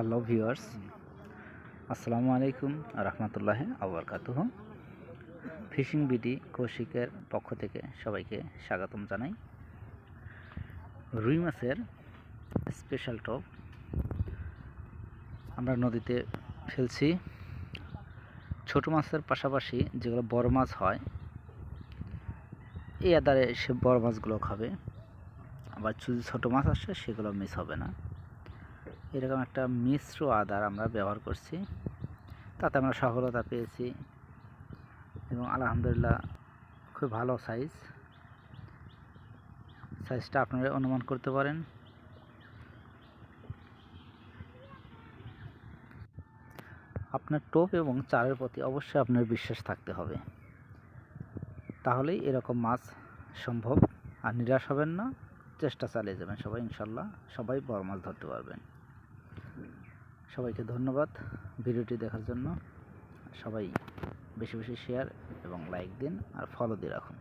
Hello viewers, আসসালামু আলাইকুম রহমতুল্লাহ আবরকাতুহ fishing BD কৌশিকের পক্ষ থেকে সবাইকে স্বাগতম জানাই। রুই মাছের স্পেশাল টপ আমরা নদীতে ফেলছি। ছোট মাছের পাশাপাশি যেগুলো বড় মাছ হয়, এই আদারে সে বড় মাছগুলো খাবে। আবার যদি ছোটো মাছ আসে, সেগুলো মিস হবে না। এরকম একটা মিশ্র আদার আমরা ব্যবহার করছি। তাতে আমরা সফলতা পেয়েছি এবং আলহামদুলিল্লাহ খুব ভালো সাইজ সাইজটা আপনারা অনুমান করতে পারেন। আপনার টোপ এবং চারের প্রতি অবশ্যই আপনার বিশ্বাস থাকতে হবে। তাহলেই এরকম মাছ সম্ভব। আর নিরাশ হবেন না, চেষ্টা চালিয়ে যাবেন সবাই ইনশাল্লাহ। সবাই বড় মাছ ধরতে পারবেন। সবাইকে ধন্যবাদ ভিডিওটি দেখার জন্য। সবাই বেশি বেশি শেয়ার এবং লাইক দিন আর ফলো দিয়ে রাখুন।